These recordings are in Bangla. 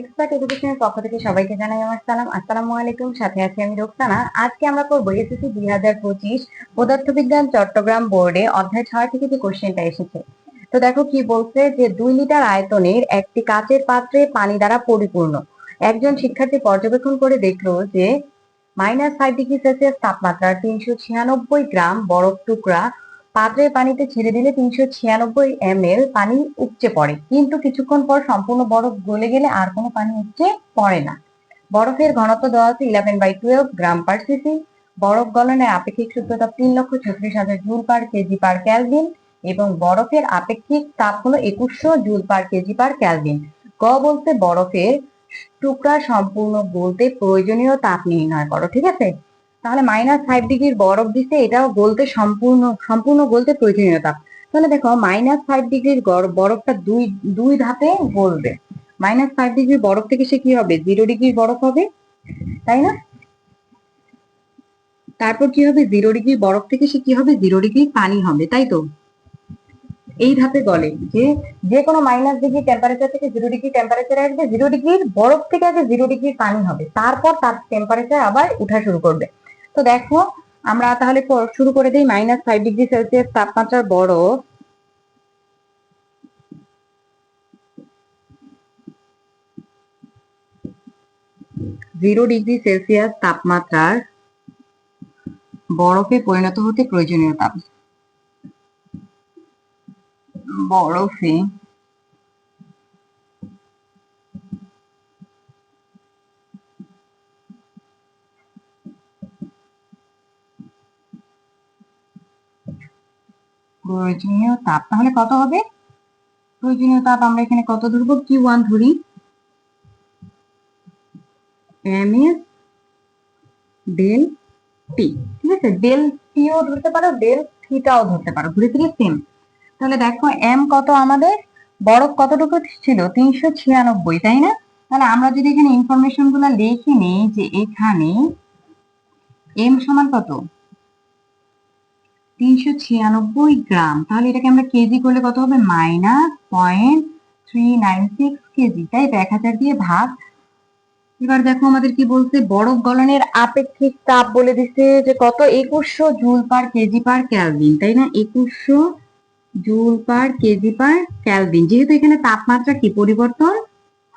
এক্সপার্ট এডুকেশনের পক্ষ থেকে সবাইকে জানাই আমার সালাম। আসসালামু আলাইকুম, সাথে আছি আমি রোকসানা। আজকে আমরা করব এসএসসি দুই হাজার পঁচিশ পদার্থবিজ্ঞান চট্টগ্রাম বোর্ডে অধ্যায় ছয় থেকে যে কোশ্চেনটা এসেছে। তো দেখো কি বলছে যে দুই লিটার আয়তনের একটি কাচের পাত্রে পানি দ্বারা পরিপূর্ণ। একজন শিক্ষার্থী পর্যবেক্ষণ করে দেখল যে মাইনাস ফাইভ ডিগ্রি সেলসিয়াস তাপমাত্রার তিনশো ছিয়ানব্বই গ্রাম বরফ টুকরা পাত্রের পানিতে ছেড়ে দিলে তিনশো ছিয়ানব্বই এম এল পানি উপচে পড়ে। কিন্তু কিছুক্ষণ পর সম্পূর্ণ বরফ গলে গেলে আর কোনো পানি উপচে পড়ে না। বরফের ঘনত্ব দেওয়া আছে eleven by twelve gram per CC বরফ গলনের আপেক্ষিক শুদ্ধতা তিন লক্ষ ছত্রিশ হাজার joule per KG per kelvin এবং বরফের আপেক্ষিক তাপ হলো একুশশো joule per KG per kelvin গ বলতে বরফের টুকরা সম্পূর্ণ গলতে প্রয়োজনীয় তাপ নির্ণয় করো, ঠিক আছে? তাহলে মাইনাস ফাইভ ডিগ্রির বরফ দিছে এটাও গলতে সম্পূর্ণ সম্পূর্ণ গলতে প্রয়োজনীয়তা। তাহলে দেখো মাইনাস ফাইভ ডিগ্রির বরফটা দুই দুই ধাপে গলবে মাইনাস ফাইভ ডিগ্রির বরফ থেকে সে কি হবে? জিরো ডিগ্রির বরফ হবে, তাই না? তারপর কি হবে? জিরো ডিগ্রি বরফ থেকে সে কি হবে? জিরো ডিগ্রি পানি হবে, তাই তো? এই ধাপে গলে যে যে কোনো মাইনাস ডিগ্রি টেম্পারেচার থেকে জিরো ডিগ্রি টেম্পারেচার আসবে জিরো ডিগ্রির বরফ থেকে আগে জিরো ডিগ্রির পানি হবে। তারপর তার টেম্পারেচার আবার উঠা শুরু করবে। তো দেখো, আমরা তাহলে শুরু করে দিই মাইনাস ফাইভ ডিগ্রি সেলসিয়াস তাপমাত্রার বরফ। জিরো ডিগ্রি সেলসিয়াস তাপমাত্রার বরফে পরিণত হতে প্রয়োজনীয় তাপ। বরফে প্রয়োজনীয় তাপ। তাহলে কত হবে? প্রয়োজনীয় তাপ আমরা এখানে কত ধরবো? কি ওয়ান ধরি। ডেল টি ঠিক আছে? ডেল টিও ধরতে পারো ডেল থিটাও ধরতে পারো। ঘুরে ফিরে সেম তাহলে দেখো এম কত আমাদের? বরফ কতটুকু ছিল? তিনশো ছিয়ানব্বই, তাই না? তাহলে আমরা যদি এখানে ইনফরমেশনগুলো লিখে নিই যে এখানে এম সমান কত? তিনশো ছিয়ানব্বই গ্রাম। তাহলে এটাকে আমরা কেজি করলে কত হবে? Minus point three nine six KG. তাই এক হাজার দিয়ে ভাগ। এবার দেখো আমাদের কি বলছে? বরফ গলনের আপেক্ষিক তাপ বলে দিছে যে কত? একুশশো joule per KG per kelvin. তাই না? একুশশো joule per KG per kelvin. যেহেতু এখানে তাপমাত্রা কি? পরিবর্তন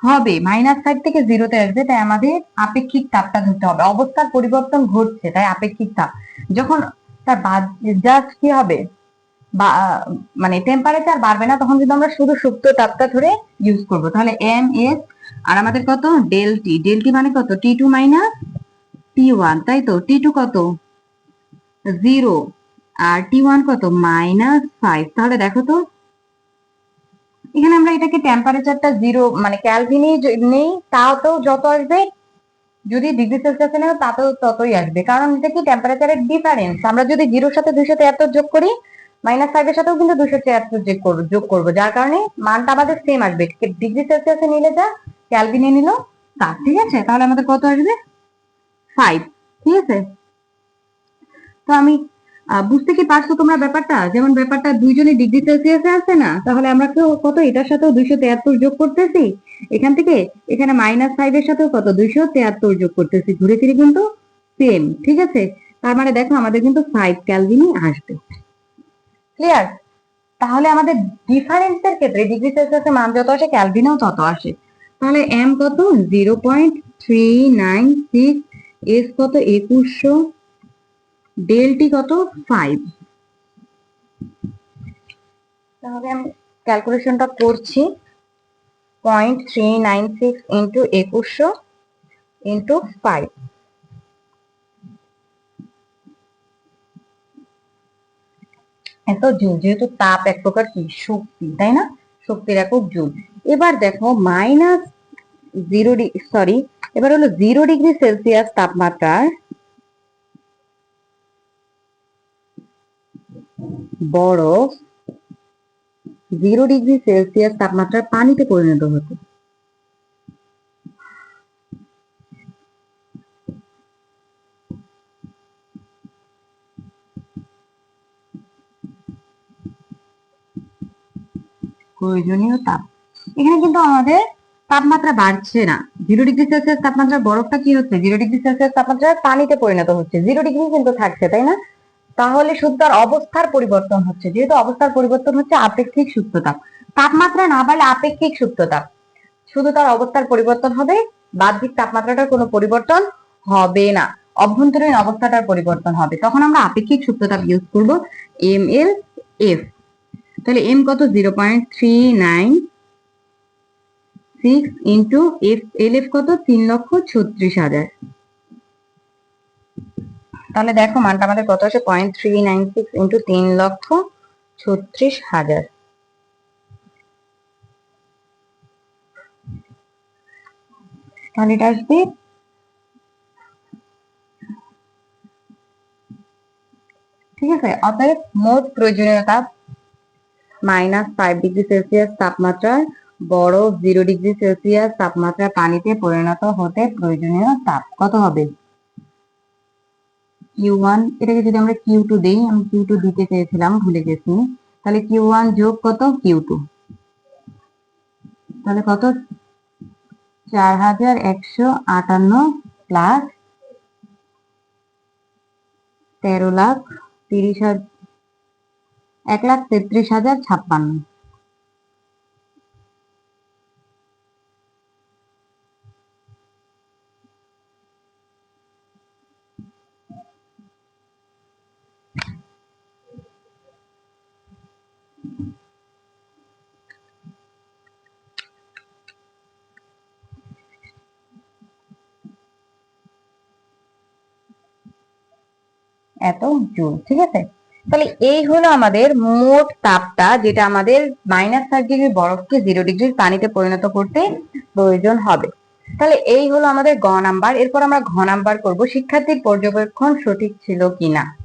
হবে। মাইনাস ফাইভ থেকে জিরোতে আসবে, তাই আমাদের আপেক্ষিক তাপটা ধরতে হবে। অবস্থার পরিবর্তন ঘটছে, তাই আপেক্ষিক তাপ। যখন তার জাস্ট কি হবে? মানে টেম্পারেচার বাড়বে না, তখন যদি আমরা শুধু সুপ্ত তাপটা ধরে ইউজ করব। তাহলে এম এস আর আমাদের কত? ডেল টি ডেল টি মানে কত? T two minus T one তাই তো? টি টু কত? জিরো আর টি ওয়ান কত? মাইনাস ফাইভ তাহলে দেখো তো, এখানে আমরা এটাকে টেম্পারেচারটা জিরো মানে ক্যালভিনে নেই, তাও তো যত আসবে যদি ডিগ্রি সেলসিয়াসে নেও তাতেও ততই আসবে। কারণ এটা কি টেম্পারেচারের ডিফারেন্স আমরা যদি জিরোর সাথে দুইশো তেয়াত্তর যোগ করি মাইনাস ফাইভের সাথেও কিন্তু দুশো তিয়াত্তর যোগ করব যোগ করব। যার কারণে মানটা আমাদের সেম আসবে। ডিগ্রি সেলসিয়াসে নিলে যা ক্যালভিনে নিল, তা ঠিক আছে? তাহলে আমাদের কত আসবে? ফাইভ ঠিক আছে? তো আমি বুঝতে কি পারছ তোমরা ব্যাপারটা? যেমন ব্যাপারটা দুইজনে ডিগ্রি সেলসিয়াসে আছে না, তাহলে আমরা কেউ কত? এটার সাথেও দুইশো তেয়াত্তর যোগ করতেছি? এখান থেকে এখানে মাইনাস ফাইভ এর সাথেও কত? দুইশো তেয়াত্তর যোগ করতেছি। ঘুরে ফিরে কিন্তু সেম ঠিক আছে? তার মানে দেখো, আমাদের কিন্তু ফাইভ ক্যালভিনই আসবে। ক্লিয়ার তাহলে আমাদের ডিফারেন্সের ক্ষেত্রে ডিগ্রি সেলসিয়াসের মান যত আসে ক্যালভিনেও তত আসে। তাহলে এম কত? Zero point three nine six S কত? একুশশো। ডেলটি কত? ফাইভ তাহলে আমি ক্যালকুলেশনটা করছি। Point three nine six into একুশশো ইন্টু ফাইভ এত জুল, যেহেতু তাপ এক প্রকার কি? শক্তি, তাই না? শক্তির একক জুল। এবার দেখো মাইনাস জিরো সরি এবার হলো জিরো ডিগ্রি সেলসিয়াস তাপমাত্রার বরফ জিরো ডিগ্রি সেলসিয়াস তাপমাত্রার পানিতে পরিণত হতো। প্রয়োজনীয় তাপ। এখানে কিন্তু আমাদের তাপমাত্রা বাড়ছে না। জিরো ডিগ্রি সেলসিয়াস তাপমাত্রা বরফটা কি হচ্ছে? জিরো ডিগ্রি সেলসিয়াস তাপমাত্রা পানিতে পরিণত হচ্ছে। জিরো ডিগ্রি কিন্তু থাকছে, তাই না? তাহলে তার অবস্থার পরিবর্তন হচ্ছে, যেহেতু অবস্থার পরিবর্তন হচ্ছে আপেক্ষিক সুপ্ততাপ তাপমাত্রা না বাড়লে আপেক্ষিক সুপ্ততাপ শুধু তার অবস্থার পরিবর্তন হবে বাহ্যিক তাপমাত্রাটার কোনো পরিবর্তন হবে না। অভ্যন্তরীণ অবস্থাটার পরিবর্তন হবে। তখন আমরা আপেক্ষিক সুপ্ততাপ ইউজ করব, এম এল এফ। তাহলে এম কত? Zero point three nine six into F, L F কত? তিন লক্ষ ছত্রিশ হাজার। তাহলে দেখো মানটা আমাদের কত আসে? Point three nine six into তিন লক্ষ ছত্রিশ হাজার। তাহলে এটা আসবে ঠিক আছে? অতএব মোট প্রয়োজনীয় তাপ মাইনাস ফাইভ ডিগ্রি সেলসিয়াস তাপমাত্রার বড় জিরো ডিগ্রি সেলসিয়াস তাপমাত্রা পানিতে পরিণত হতে প্রয়োজনীয় তাপ। কত হবে? কিউ ওয়ান এটাকে যদি আমরা কিউ টু দিই, আমি কিউ টু দিতে চেয়েছিলাম, ভুলে গেছি। তাহলে কিউ ওয়ান যোগ কত? কিউ টু তাহলে কত? চার হাজার একশো আটান্ন প্লাস তেরো লাখ তিরিশ এক লাখ তেত্রিশ হাজার ছাপ্পান্ন। এত জুল ঠিক আছে? তাহলে এই হলো আমাদের মোট তাপটা, যেটা আমাদের মাইনাস ফাইভ ডিগ্রি বরফকে জিরো ডিগ্রির পানিতে পরিণত করতে প্রয়োজন হবে। তাহলে এই হলো আমাদের গ নাম্বার এরপর আমরা ঘ নাম্বার করব। শিক্ষার্থীর পর্যবেক্ষণ সঠিক ছিল কিনা?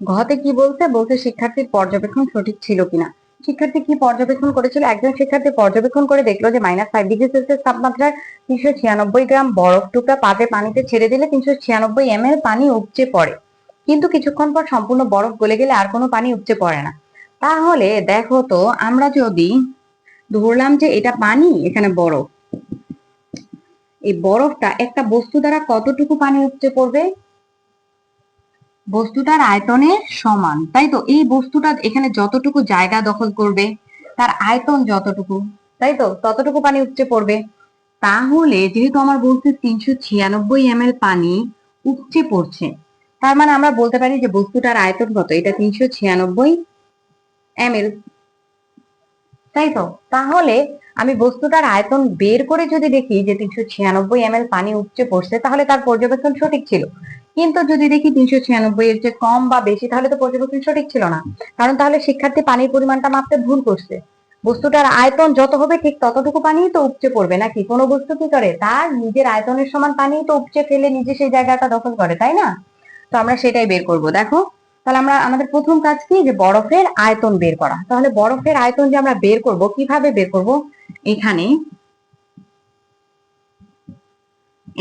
ঘতে কি বলছে? বলছে শিক্ষার্থীর পর্যবেক্ষণ সঠিক ছিল কিনা। শিক্ষার্থী কি পর্যবেক্ষণ করেছিল? একজন শিক্ষার্থী পর্যবেক্ষণ করে দেখল যে মাইনাস ফাইভ ডিগ্রি সেলসিয়াস তাপমাত্রার তিনশো ছিয়ানব্বই গ্রাম বরফ টুকরা পাতে পানিতে ছেড়ে দিলে তিনশো ছিয়ানব্বই এম পানি উপচে পড়ে। কিন্তু কিছুক্ষণ পর সম্পূর্ণ বরফ গলে গেলে আর কোনো পানি উপচে পড়ে না। তাহলে দেখো তো, আমরা যদি ধরলাম যে এটা পানি, এখানে বরফ। এই বরফটা একটা বস্তু দ্বারা কতটুকু পানি উপচে পড়বে? বস্তুটার আয়তনের সমান, তাই তো? এই বস্তুটা এখানে যতটুকু জায়গা দখল করবে, তার আয়তন যতটুকু, তাই তো? ততটুকু পানি উপচে পড়বে। তাহলে যেহেতু আমার বলছে তিনশো ছিয়ানব্বই এম পানি উপচে পড়ছে, তার মানে আমরা বলতে পারি যে বস্তুটার আয়তন কত? এটা তিনশো ছিয়ানব্বই এম তাই তো? তাহলে আমি বস্তুটার আয়তন বের করে যদি দেখি যে তিনশো ছিয়ানব্বই এম পানি উপচে পড়ছে, তাহলে তার পর্যবেক্ষণ সঠিক ছিল। কিন্তু যদি দেখি তিনশো ছিয়ানব্বই এর চেয়ে কম বা বেশি, তাহলে তো পর্যবেক্ষণ সঠিক ছিল না। কারণ তাহলে শিক্ষার্থী পানির পরিমাণটা মাপতে ভুল করছে। বস্তুটার আয়তন যত হবে ঠিক ততটুকু পানি তো উপচে পড়বে নাকি? কোনো বস্তু কি করে? তার নিজের আয়তনের সমান পানি তো উপচে ফেলে নিজে সেই জায়গাটা দখল করে, তাই না? তো আমরা সেটাই বের করব। দেখো, তাহলে আমরা আমাদের প্রথম কাজ কি? যে বরফের আয়তন বের করা। তাহলে বরফের আয়তন যে আমরা বের করব, কীভাবে বের করব? এখানে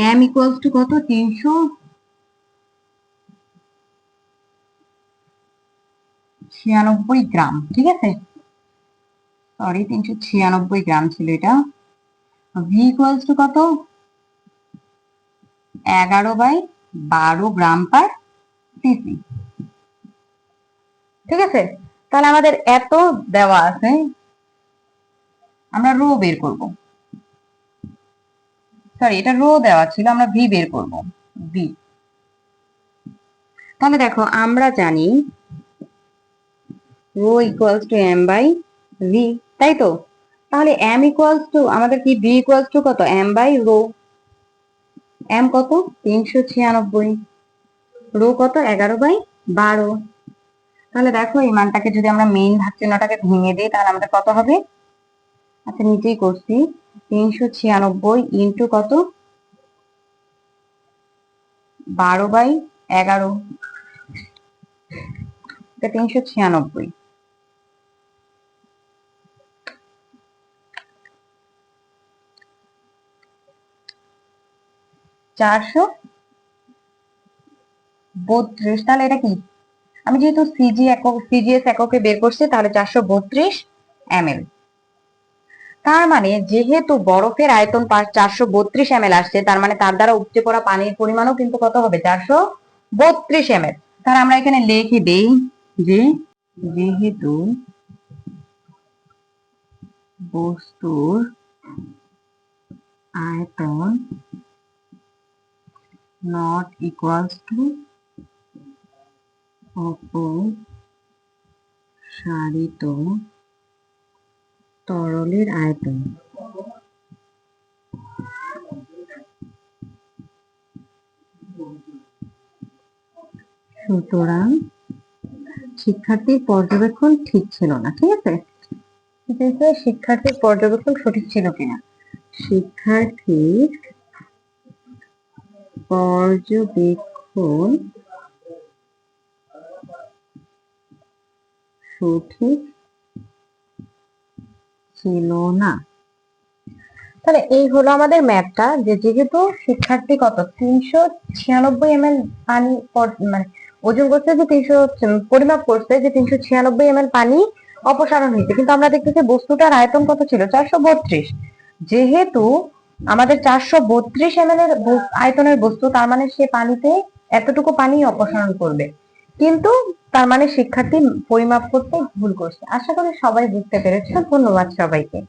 এম ইকুয়ালস টু কত? তিনশো। ছিয়ানব্বই গ্রাম, ঠিক আছে? সরি তিনশো ছিয়ানব্বই গ্রাম ছিল এটা। ভি ইকুয়ালস টু কত? এগারো বাই বারো গ্রাম পার সিসি ঠিক আছে? তাহলে আমাদের এত দেওয়া আছে। আমরা রো বের করব। সরি এটা রো দেওয়া ছিল, আমরা ভি বের করব। ভি। তাহলে দেখো, আমরা জানি rho equals to M by V তাই তো? তাহলে এম ইকুয়ালস টু আমাদের কি ভি ইকুয়ালস টু কত? M by rho. এম কত? তিনশো ছিয়ানব্বই। রো কত? এগারো বাই বারো। তাহলে দেখো, এই মানটাকে যদি আমরা মেইন ভাগ চিহ্নটাকে ভেঙে দিই, তাহলে আমাদের কত হবে? আচ্ছা নিচেই করছি। তিনশো ছিয়ানব্বই ইন্টু কত? বারো বাই এগারো। তিনশো ছিয়ানব্বই। চারশো বত্রিশ। তাহলে এটা কি? আমি যেহেতু সিজি একক সিজিএস এককে বের করছি, তাহলে চারশো বত্রিশ এম তার মানে যেহেতু বরফের আয়তন চারশো বত্রিশ এম আসছে, তার মানে তার দ্বারা উপচে পড়া পানির পরিমাণও কিন্তু কত হবে? চারশো বত্রিশ এম তাহলে আমরা এখানে লিখে দেই যে যেহেতু বস্তুর আয়তন নট ইকুয়ালস টু অপসারিত তরলের আয়তন। সুতরাং শিক্ষার্থীর পর্যবেক্ষণ ঠিক ছিল না, ঠিক আছে? শিক্ষার্থীর পর্যবেক্ষণ সঠিক ছিল কিনা? শিক্ষার্থীর পর্যবেক্ষণ সঠিক ছিল না। তাহলে এই হলো আমাদের ম্যাপটা যে যেহেতু শিক্ষার্থী কত? তিনশো ছিয়ানব্বই এম পানি পর- মানে ওজন করছে যে তিনশো পরিমাপ করছে যে তিনশো ছিয়ানব্বই এম পানি অপসারণ হয়েছে। কিন্তু আমরা দেখতেছি বস্তুটার আয়তন কত ছিল? চারশো বত্রিশ। যেহেতু আমাদের চারশো বত্রিশ এম এর আয়তনের বস্তু, তার মানে সে পানিতে এতটুকু পানি অপসারণ করবে। কিন্তু তার মানে শিক্ষার্থী পরিমাপ করতে ভুল করছে। আশা করি সবাই বুঝতে পেরেছে ধন্যবাদ সবাইকে।